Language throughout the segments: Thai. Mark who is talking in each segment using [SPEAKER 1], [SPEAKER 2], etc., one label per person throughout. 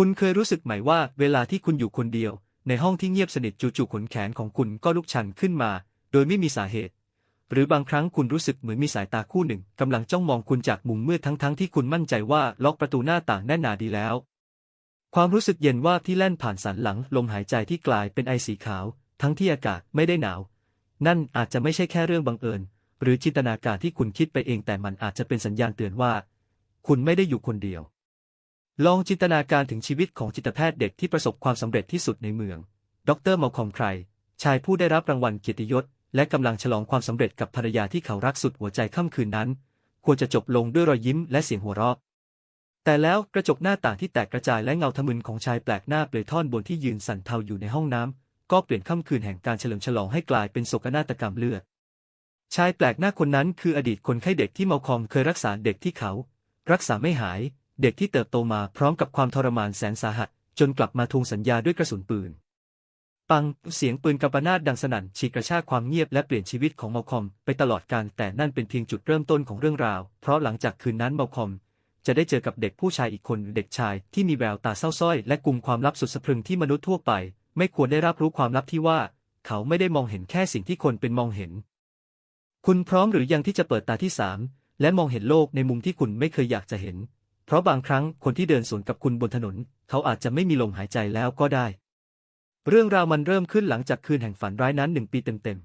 [SPEAKER 1] คุณเคยรู้สึกไหมว่าเวลาที่คุณอยู่คนเดียว ในห้องที่เงียบสนิทจู่ๆขนแขนของคุณก็ลุกชันขึ้นมา โดยไม่มีสาเหตุ หรือบางครั้งคุณรู้สึกเหมือนมีสายตาคู่หนึ่งกำลังจ้องมองคุณจากมุมมืดทั้งๆที่คุณมั่นใจว่าล็อกประตูหน้าต่างแน่นหนาดีแล้ว ความรู้สึกเย็นว่าที่แล่นผ่านสันหลังลมหายใจที่กลายเป็นไอสีขาว ทั้งที่อากาศไม่ได้หนาว นั่นอาจจะไม่ใช่แค่เรื่องบังเอิญ หรือจินตนาการที่คุณคิดไปเองแต่มันอาจจะเป็นสัญญาณเตือนว่า คุณไม่ได้อยู่คนเดียว ลองจินตนาการถึงชีวิตของจิตแพทย์เด็กที่ประสบความสำเร็จที่สุดในเมือง ดรมาคอมไคร ชายผู้ได้รับรางวัลเกียรติยศ และกำลังฉลองความสำเร็จกับภรรยาที่เขารักสุดหัวใจค่ำคืนนั้น ควรจะจบลงด้วยรอยยิ้มและเสียงหัวเราะ แต่แล้วกระจกหน้าต่างที่แตกกระจายและเงาทะมึนของชายแปลกหน้าเปลือยท่อนบนที่ยืนสั่นเทาอยู่ในห้องน้ำก็เปลี่ยนค่ำคืนแห่งการเฉลิมฉลองให้กลายเป็นโศกนาฏกรรมเลือด ชายแปลกหน้าคนนั้นคืออดีตคนไข้เด็กที่เมาคอมเคยรักษาเด็กที่เขา รักษาไม่หาย เด็กที่เติบโตมาพร้อมกับความทรมานแสนสาหัส จนกลับมาทวงสัญญาด้วยกระสุนปืน ปัง เสียงปืนกัมปนาตดังสนั่นฉีกกระชากความเงียบและเปลี่ยนชีวิตของเมาคอม ไปตลอดกาลแต่นั่นเป็นเพียงจุดเริ่มต้นของเรื่องราว เพราะหลังจากคืนนั้นเมาคอม จะได้เจอกับเด็กผู้ชายอีกคนเด็กชายที่มีแววตาเศร้าส้อย และกลุ่มความลับสุดสะพรึงที่มนุษย์ทั่วไป ไม่ควรได้รับรู้ความลับที่ว่า เขาไม่ได้มองเห็นแค่สิ่งที่คนเป็นมองเห็น คุณพร้อมหรือยังที่จะเปิดตาที่สามและมองเห็นโลกในมุมที่คุณไม่เคยอยากจะเห็น เพราะบางครั้งคนที่เดินสวนกับคุณบนถนน เขาอาจจะไม่มีลมหายใจแล้วก็ได้ เรื่องราวมันเริ่มขึ้นหลังจากคืนแห่งฝันร้ายนั้นหนึ่งปีเต็ม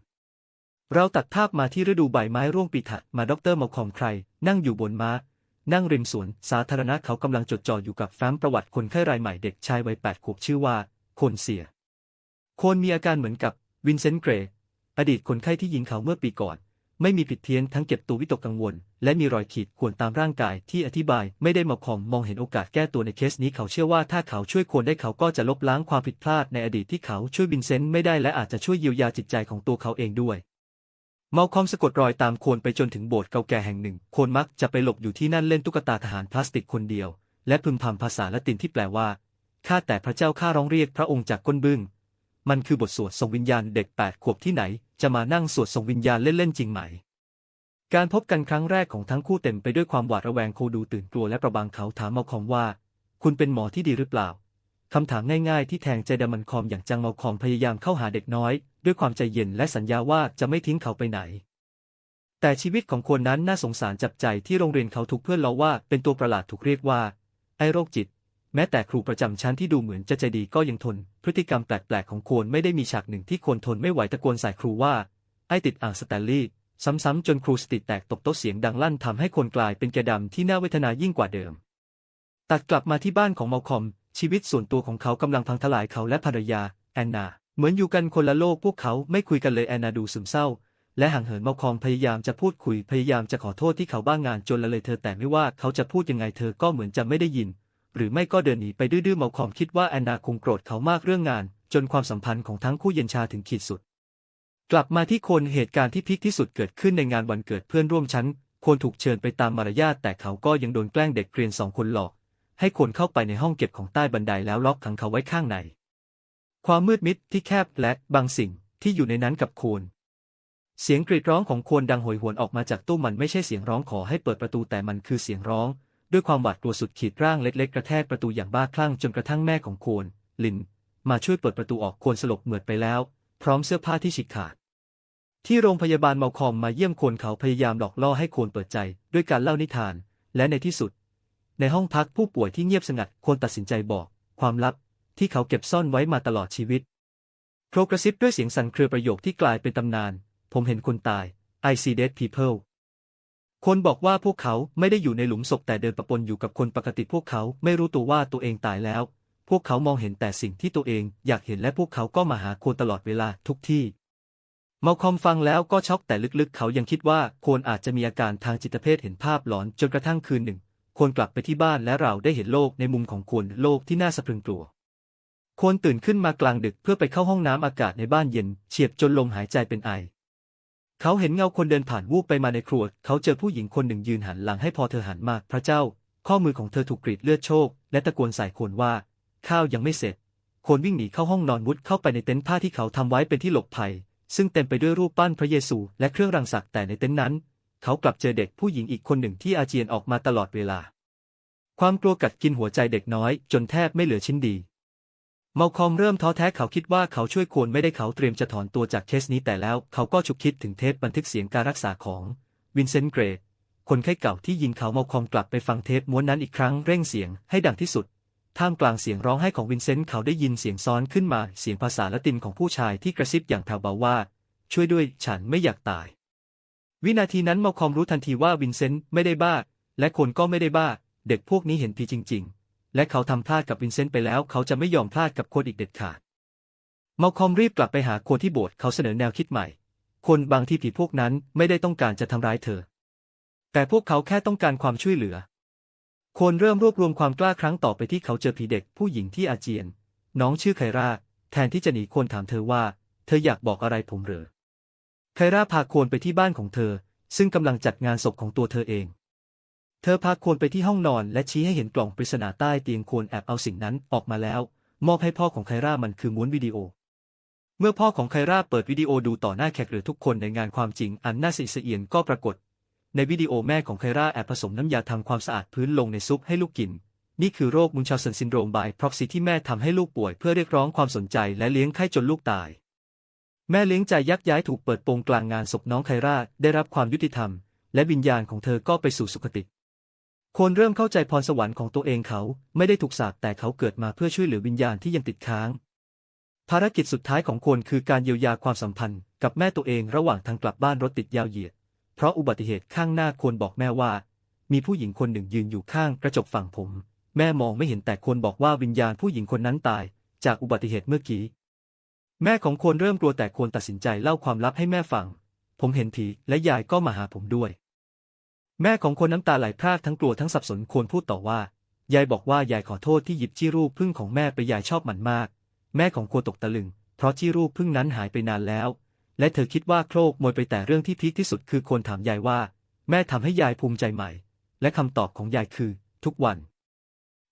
[SPEAKER 1] ๆ เราตัดภาพมาที่ฤดูใบไม้ร่วงปีถัดมาดรมาคอมใคร นั่งอยู่บนม้า นั่งริมสวน สาธารณะเขากำลังจดจ่ออยู่กับแฟ้มประวัติคนไข้รายใหม่เด็กชายวัยแปดขวบชื่อว่าโคนเสียโคนมีอาการเหมือนกับวินเซนต์เกร อดีตคนไข้ที่ยิงเขาเมื่อปีก่อน ไม่มีผิดเพี้ยนทั้งเก็บตัววิตกกังวล และมีรอยขีดข่วนตามร่างกายที่อธิบายไม่ได้มาคอมมองเห็นโอกาสแก้ตัวในเคสนี้เขาเชื่อว่าถ้าเขาช่วยควรได้เขาก็จะลบล้างความผิดพลาดในอดีตที่เขาช่วยวินเซนต์ไม่ได้และอาจจะช่วยเยียวยาจิตใจของตัวเขาเองด้วยเมาคอมสะกดรอยตามโคนไปจนถึงโบสถ์เก่าแก่แห่งหนึ่ง โคนมักจะไปหลบอยู่ที่นั่นเล่นตุ๊กตาทหารพลาสติกคนเดียว และพึมพำภาษาละตินที่แปลว่า ข้าแต่พระเจ้าข้าร้องเรียกพระองค์จากก้นบึ้ง มันคือบทสวดส่งวิญญาณเด็กแปดขวบที่ไหน จะมานั่งสวดส่งวิญญาณเล่นๆจริงไหม การพบกันครั้งแรกของทั้งคู่เต็มไปด้วยความหวาดระแวงโคดูตื่นกลัวและประบางเขาถามเมาคอมว่า คุณเป็นหมอที่ดีหรือเปล่าคำถามง่ายๆที่แทงใจดำมันคอมอย่างจังเมาคอมพยายามเข้าหาเด็กน้อย ด้วยความใจเย็นและสัญญาว่าจะไม่ทิ้งเขาไปไหน แต่ชีวิตของคนนั้นน่าสงสารจับใจที่โรงเรียนเขาถูกเพื่อนล้อว่าเป็นตัวประหลาดถูกเรียกว่า ไอโรคจิต แม้แต่ครูประจำชั้นที่ดูเหมือนจะใจดีก็ยังทน พฤติกรรมแปลกๆของโคนไม่ได้มีฉากหนึ่งที่โคนทนไม่ไหวตะโกนใส่ครูว่า ไอ้ติดอ่างสแตนลีย์ซ้ำๆจนครูสติแตกตกโต๊ะเสียงดังลั่นทำให้คนกลายเป็นแกดำที่น่าเวทนายิ่งกว่าเดิม ตัดกลับมาที่บ้านของเมาคอม ชีวิตส่วนตัวของเขากำลังพังทลายเขาและภรรยา แอนนา เหมือนอยู่กันคนละโลกพวกเขาไม่คุยกันเลยแอนนาดูซึมเศร้าและห่างเหินเมาคอมพยายามจะพูดคุยพยายามจะขอโทษที่เขาบ้างงานจนละเลยเธอแต่ไม่ว่าเขาจะพูดยังไงเธอก็เหมือนจะไม่ได้ยิน หรือไม่ก็เดินหนีไปดื้อๆเมาคอมคิดว่าแอนนาคงโกรธเขามากเรื่องงาน จนความสัมพันธ์ของทั้งคู่เย็นชาถึงขีดสุด กลับมาที่คนเหตุการณ์ที่พีคที่สุดเกิดขึ้นในงานวันเกิดเพื่อนร่วมชั้นคนถูกเชิญไปตามมารยาทแต่เขาก็ยังโดนแกล้งเด็กเรียนสองคนหลอก ให้คนเข้าไปในห้องเก็บของใต้บันไดแล้วล็อกขังเขาไว้ข้างใน ความมืดมิดที่แคบและบางสิ่งที่อยู่ในนั้นกับโคนเสียงกรีดร้องของโคนดังโหยหวนออกมาจากตู้มันไม่ใช่เสียงร้องขอให้เปิดประตูแต่มันคือเสียงร้อง ด้วยความหวาดกลัวสุดขีดร่างเล็กๆกระแทกประตูอย่างบ้าคลั่งจนกระทั่งแม่ของโคนลิน มาช่วยเปิดประตูออกโคนสลบเหมือดไปแล้ว พร้อมเสื้อผ้าที่ฉีกขาด ที่โรงพยาบาลเมาคอมมาเยี่ยมโคนเขาพยายามหลอกล่อให้โคนเปิดใจ ด้วยการเล่านิทาน และในที่สุด ในห้องพักผู้ป่วยที่เงียบสงัดโคนตัดสินใจบอก ความลับ ที่เขาเก็บซ่อนไว้มาตลอดชีวิตโครกระซิบด้วยเสียงสั่นเครือประโยคที่กลายเป็นตำนาน ผมเห็นคนตาย I see dead people คนบอกว่าพวกเขาไม่ได้อยู่ในหลุมศพแต่เดินปะปนอยู่กับคนปกติพวกเขาไม่รู้ตัวว่าตัวเองตายแล้ว พวกเขามองเห็นแต่สิ่งที่ตัวเองอยากเห็นและพวกเขาก็มาหาโคนตลอดเวลาทุกที่เมาคอมฟังแล้วก็ช็อกแต่ลึกๆ เขายังคิดว่าโคนอาจจะมีอาการทางจิตเภทเห็นภาพหลอนจนกระทั่งคืนหนึ่งโคนกลับไปที่บ้านและเราได้เห็นโลกในมุมของโคนโลกที่น่าสะพรึงกลัวโคนตื่นขึ้นมากลางดึกเพื่อไปเข้าห้องน้ำอากาศในบ้านเย็นเฉียบจนลมหายใจเป็นไอ เขาเห็นเงาคนเดินผ่านวูบไปมาในครัว เขาเจอผู้หญิงคนหนึ่งยืนหันหลังให้พอเธอหันมา พระเจ้า ข้อมือของเธอถูกกรีดเลือดโชก และตะโกนใส่คนว่า ข้าวยังไม่เสร็จ คนวิ่งหนีเข้าห้องนอนมุดเข้าไปในเต็นท์ผ้าที่เขาทำไว้เป็นที่หลบภัย ซึ่งเต็มไปด้วยรูปปั้นพระเยซูและเครื่องรางศักดิ์แต่ในเต็นท์นั้น เขากลับเจอเด็กผู้หญิงอีกคนหนึ่งที่อาเจียนออกมาตลอดเวลา ความกลัวกัดกินหัวใจเด็กน้อย จนแทบไม่เหลือชิ้นดี เมาคอมเริ่มท้อแท้เขาคิดว่าเขาช่วยควรไม่ได้เขาเตรียมจะถอนตัวจากเคสนี้แต่แล้วเขาก็ฉุกคิดถึงเทปบันทึกเสียงการรักษาของวินเซนต์เกรย์คนไข้เก่าที่ยิงเขาเมาคอมกลับไปฟังเทปม้วนนั้นอีกครั้งเร่งเสียงให้ดังที่สุด ท่ามกลางเสียงร้องไห้ของวินเซนต์เขาได้ยินเสียงซ้อนขึ้นมาเสียงภาษาละตินของผู้ชายที่กระซิบอย่างแผ่วเบาว่า ช่วยด้วยฉันไม่อยากตาย วินาทีนั้นเมาคอมรู้ทันทีว่าวินเซนต์ไม่ได้บ้าและคนก็ไม่ได้บ้า เด็กพวกนี้เห็นผีจริง ๆ และเขาทำพลาดกับวินเซนต์ไปแล้ว เขาจะไม่ยอมพลาดกับโคนอีกเด็ดขาด เมาคอมรีบกลับไปหาโคนที่โบสถ์เขาเสนอแนวคิดใหม่ คนบางที่ผีพวกนั้นไม่ได้ต้องการจะทำร้ายเธอ แต่พวกเขาแค่ต้องการความช่วยเหลือคนเริ่มรวบรวมความกล้าครั้งต่อไปที่เขาเจอผีเด็กผู้หญิงที่อาเจียน น้องชื่อไคราแทนที่จะหนีคนถามเธอว่า เธออยากบอกอะไรผมเหรอไคราพาโคนไปที่บ้านของเธอ ซึ่งกำลังจัดงานศพของตัวเธอเอง เธอพาโคนไปที่ห้องนอนและชี้ให้เห็นกล่องปริศนาใต้เตียงโคนแอบเอาสิ่งนั้นออกมาแล้ว มอบให้พ่อของไครามันคือม้วนวิดีโอ เมื่อพ่อของไคราเปิดวิดีโอดูต่อหน้าแขกหรือทุกคนในงานความจริงอันน่าสะอิดสะเอียนก็ปรากฏ ในวิดีโอแม่ของไคราแอบผสมน้ำยาทำความสะอาดพื้นลงในซุปให้ลูกกิน นี่คือโรคมุนชาเซนซินโดรมบายพร็อกซีที่แม่ทำให้ลูกป่วยเพื่อเรียกร้องความสนใจและเลี้ยงไข้จนลูกตาย แม่เลี้ยงใจยักย้ายถูกเปิดโปงกลางงานศพน้องไคราได้รับความยุติธรรมและวิญญาณของเธอก็ไปสู่สุคติ คนเริ่มเข้าใจพรสวรรค์ของตัวเองเขาไม่ได้ถูกสาปแต่เขาเกิดมาเพื่อช่วยเหลือวิญญาณที่ยังติดค้าง ภารกิจสุดท้ายของคนคือการเยียวยาความสัมพันธ์กับแม่ตัวเองระหว่างทางกลับบ้านรถติดยาวเหยียด เพราะอุบัติเหตุข้างหน้าคนบอกแม่ว่า มีผู้หญิงคนหนึ่งยืนอยู่ข้างกระจกฝั่งผม แม่มองไม่เห็นแต่คนบอกว่าวิญญาณผู้หญิงคนนั้นตาย จากอุบัติเหตุเมื่อกี้ แม่ของคนเริ่มกลัวแต่คนตัดสินใจเล่าความลับให้แม่ฟัง ผมเห็นผีและยายก็มาหาผมด้วย แม่ของคนน้ำตาไหลพรากทั้งกลัวทั้งสับสนควรพูดต่อว่า ยายบอกว่ายายขอโทษที่หยิบจี้รูปพึ่งของแม่ไปยายชอบมันมาก แม่ของควรตกตะลึง เพราะจี้รูปพึ่งนั้นหายไปนานแล้ว และเธอคิดว่าโครกมวยไปแต่เรื่องที่พีคที่สุดคือคนถามยายว่า แม่ทำให้ยายภูมิใจใหม่ และคำตอบของยายคือ ทุกวัน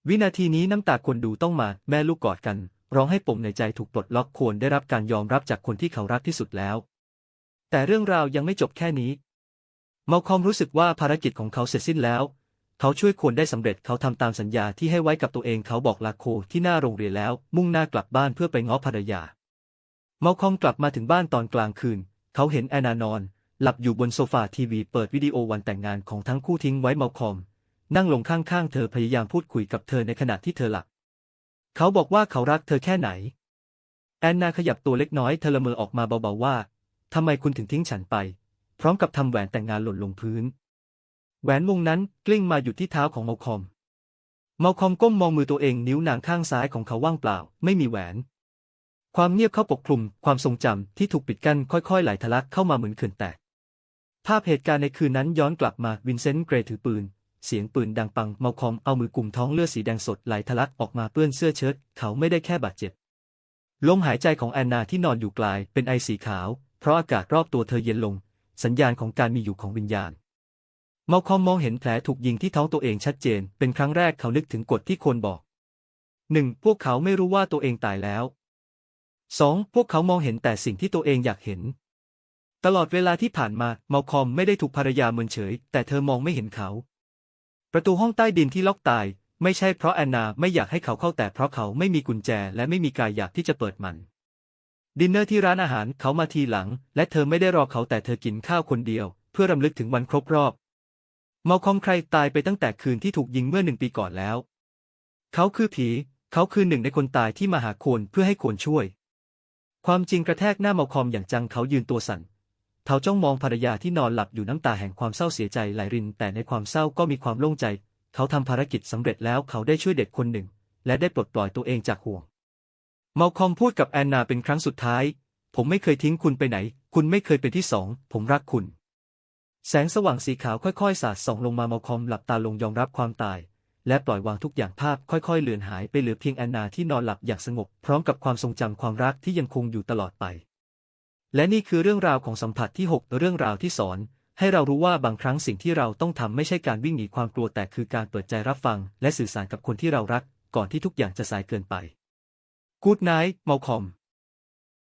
[SPEAKER 1] วินาทีนี้น้ำตาคนดูต้องมา แม่ลูกกอดกัน ร้องให้ปมในใจถูกปลดล็อกควรได้รับการยอมรับจากคนที่เขารักที่สุดแล้ว แต่เรื่องราวยังไม่จบแค่นี้ มาคอมรู้สึกว่าภารกิจของเขาเสร็จสิ้นแล้ว เขาช่วยคนได้สำเร็จเขาทำตามสัญญาที่ให้ไว้กับตัวเองเขาบอกลาโคที่หน้าโรงเรียนแล้ว มุ่งหน้ากลับบ้านเพื่อไปง้อภรรยา เมาคอมกลับมาถึงบ้านตอนกลางคืน เขาเห็นแอนนานอน หลับอยู่บนโซฟาทีวีเปิดวิดีโอวันแต่งงานของทั้งคู่ทิ้งไว้เมาคอม นั่งลงข้างๆเธอพยายามพูดคุยกับเธอในขณะที่เธอหลับ เขาบอกว่าเขารักเธอแค่ไหน แอนนาขยับตัวเล็กน้อยเธอละเมอออกมาเบาๆว่าทำไมคุณถึงทิ้งฉันไป พร้อมกับทำแหวนแต่งงานหล่นลงพื้น แหวนวงนั้นกลิ้งมาอยู่ที่เท้าของเมาคอม เมาคอมก้มมองมือตัวเองนิ้วนางข้างซ้ายของเขาว่างเปล่า ไม่มีแหวน ความเงียบเข้าปกคลุม ความทรงจำที่ถูกปิดกั้นค่อยๆไหลทะลักเข้ามาเหมือนเขื่อนแตก ภาพเหตุการณ์ในคืนนั้นย้อนกลับมาวินเซนต์เกรถือปืน เสียงปืนดังปังเมาคอมเอามือกลุ่มท้องเลือดสีแดงสดไหลทะลักออกมาเปื้อนเสื้อเชิ้ตเขาไม่ได้แค่บาดเจ็บลมหายใจของแอนนาที่นอนอยู่กลายเป็นไอสีขาว เพราะอากาศรอบตัวเธอเย็นลง สัญญาณของการมีอยู่ของวิญญาณเมาคอมมองเห็นแผลถูกยิงที่ท้องตัวเองชัดเจน เป็นครั้งแรกเขานึกถึงกฎที่คนบอกหนึ่งพวกเขาไม่รู้ว่าตัวเองตายแล้วสองพวกเขามองเห็นแต่สิ่งที่ตัวเองอยากเห็น ตลอดเวลาที่ผ่านมาเมาคอมไม่ได้ถูกภรรยาเมินเฉย แต่เธอมองไม่เห็นเขา ประตูห้องใต้ดินที่ล็อกตาย ไม่ใช่เพราะแอนนาไม่อยากให้เขาเข้าแต่เพราะเขาไม่มีกุญแจและไม่มีกายอยากที่จะเปิดมัน ดินเนอร์ที่ร้านอาหารเขามาทีหลัง และเธอไม่ได้รอเขาแต่เธอกินข้าวคนเดียว เพื่อรำลึกถึงวันครบรอบ เมาคอมใครตายไปตั้งแต่คืนที่ถูกยิงเมื่อหนึ่งปีก่อนแล้ว เขาคือผี เขาคือหนึ่งในคนตายที่มาหาโคนเพื่อให้โคนช่วย ความจริงกระแทกหน้าเมาคอมอย่างจังเขายืนตัวสั่นเขาจ้องมองภรรยาที่นอนหลับอยู่น้ำตาแห่งความเศร้าเสียใจไหลริน แต่ในความเศร้าก็มีความโล่งใจ เขาทำภารกิจสำเร็จแล้วเขาได้ช่วยเด็กคนหนึ่ง และได้ปลดปล่อยตัวเองจากห่วง เมาคอมพูดกับแอนนาเป็นครั้งสุดท้าย ผมไม่เคยทิ้งคุณไปไหน คุณไม่เคยเป็นที่สอง ผมรักคุณ แสงสว่างสีขาวค่อยๆ สาดส่องลงมาเมาคอมหลับตาลงยอมรับความตาย และปล่อยวางทุกอย่างภาพค่อยๆ เลือนหายไปเหลือเพียงแอนนาที่นอนหลับอย่างสงบ พร้อมกับความทรงจำความรักที่ยังคงอยู่ตลอดไป และนี่คือเรื่องราวของสัมผัสที่ 6 เรื่องราวที่สอนให้เรารู้ว่าบางครั้งสิ่งที่เราต้องทำไม่ใช่การวิ่งหนีความกลัวแต่คือการเปิดใจรับฟัง และสื่อสารกับคนที่เรารัก ก่อนที่ทุกอย่างจะสายเกินไป Good night เมาคอม